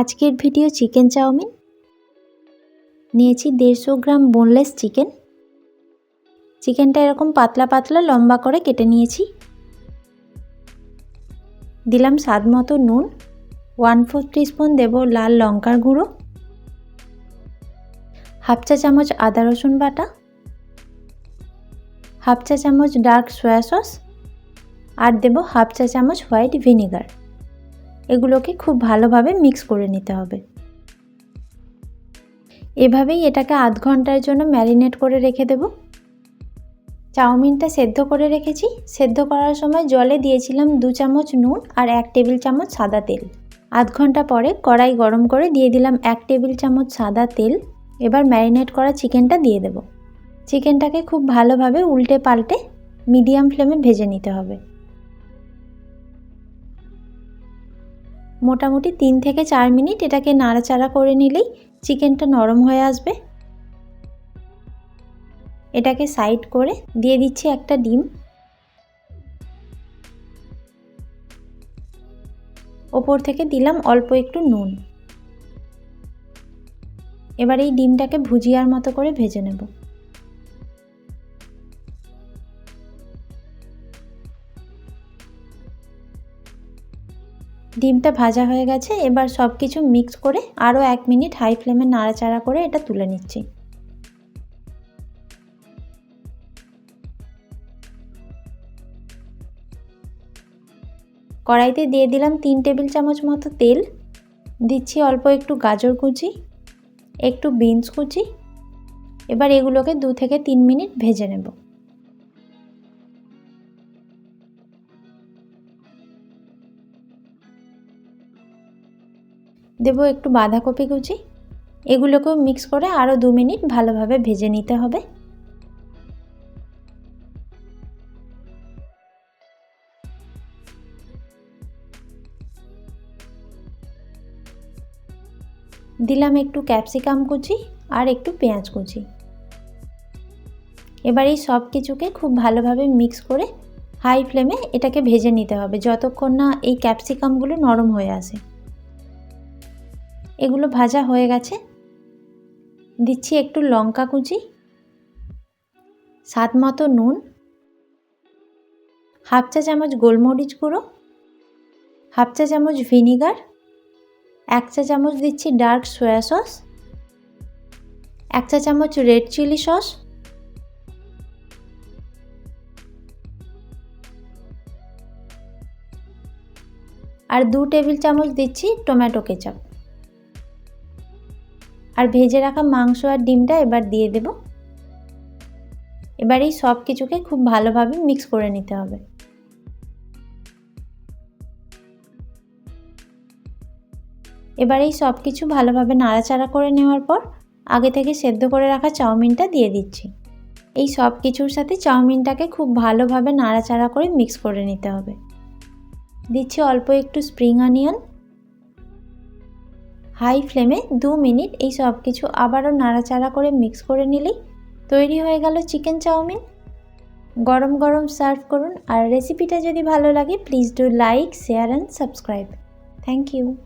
আজকের video chicken chowmein. নিয়েছি দেড়শো গ্রাম বোনলেস চিকেন চিকেনটা এরকম পাতলা পাতলা লম্বা করে কেটে নিয়েছি। দিলাম স্বাদ মতো নুন। ওয়ান ফোর স্পুন দেব লাল লঙ্কার গুঁড়ো। হাফ চা চামচ আদা রসুন বাটা। হাফ চা চামচ ডার্ক সয়া সস। আর দেব হাফ চা চামচ হোয়াইট ভিনেগার। এগুলোকে খুব ভালোভাবে মিক্স করে নিতে হবে। এভাবেই এটাকে আধ ঘণ্টার জন্য ম্যারিনেট করে রেখে দেব। চাউমিনটা সেদ্ধ করে রেখেছি। সেদ্ধ করার সময় জলে দিয়েছিলাম দু চামচ নুন আর এক টেবিল চামচ সাদা তেল। আধ ঘণ্টা পরে কড়াই গরম করে দিয়ে দিলাম এক টেবিল চামচ সাদা তেল। এবার ম্যারিনেট করা চিকেনটা দিয়ে দেব। চিকেনটাকে খুব ভালোভাবে উল্টে পাল্টে মিডিয়াম ফ্লেমে ভেজে নিতে হবে। মোটামুটি তিন থেকে চার মিনিট এটাকে নাড়াচাড়া করে নিলেই চিকেনটা নরম হয়ে আসবে। এটাকে সাইড করে দিয়ে দিচ্ছি একটা ডিম। ওপর থেকে দিলাম অল্প একটু নুন। এবার এই ডিমটাকে ভুজিয়ার মতো করে ভেজে নেব। ডিমটা ভাজা হয়ে গেছে, এবার সব কিছু মিক্স করে আরও এক মিনিট হাই ফ্লেমে নাড়াচাড়া করে এটা তুলে নিচ্ছি। কড়াইতে দিয়ে দিলাম তিন টেবিল চামচ মতো তেল, দিচ্ছি অল্প একটু গাজর কুচি, একটু বিনস কুচি, এবার এগুলোকে দু থেকে তিন মিনিট ভেজে নেব। দেবো একটু বাঁধাকপি কুচি। এগুলোকেও মিক্স করে আরও দু মিনিট ভালোভাবে ভেজে নিতে হবে। দিলাম একটু ক্যাপসিকাম কুচি আর একটু পেঁয়াজ কুচি। এবার এই সব কিছুকে খুব ভালোভাবে মিক্স করে হাই ফ্লেমে এটাকে ভেজে নিতে হবে, যতক্ষণ না এই ক্যাপসিকামগুলো নরম হয়ে আসে। এগুলো ভাজা হয়ে গেছে। দিচ্ছি একটু লঙ্কা কুচি, স্বাদ মতো নুন, হাফ চা চামচ গোলমরিচ গুঁড়ো, হাফ চা চামচ ভিনিগার, এক চা চামচ দিচ্ছি ডার্ক সয়া সস, এক চা চামচ রেড চিলি সস, আর দু টেবিল চামচ দিচ্ছি টমেটো কেচাপ। আর ভেজে রাখা মাংস আর ডিমটা এবার দিয়ে দেব। এবার এই সব কিছুকে খুব ভালোভাবে মিক্স করে নিতে হবে। এবার এই সব কিছু ভালোভাবে নাড়াচাড়া করে নেওয়ার পর আগে থেকে সেদ্ধ করে রাখা চাউমিনটা দিয়ে দিচ্ছি। এই সব কিছুর সাথে চাউমিনটাকে খুব ভালোভাবে নাড়াচাড়া করে মিক্স করে নিতে হবে। দিচ্ছি অল্প একটু স্প্রিং অনিয়ন। হাই ফ্লেমে দু মিনিট এই সব কিছু আবারও নাড়াচাড়া করে মিক্স করে নিলেই তৈরি হয়ে গেল চিকেন চাউমিন। গরম গরম সার্ভ করুন। আর রেসিপিটা যদি ভালো লাগে, please do like, share, and subscribe. Thank you.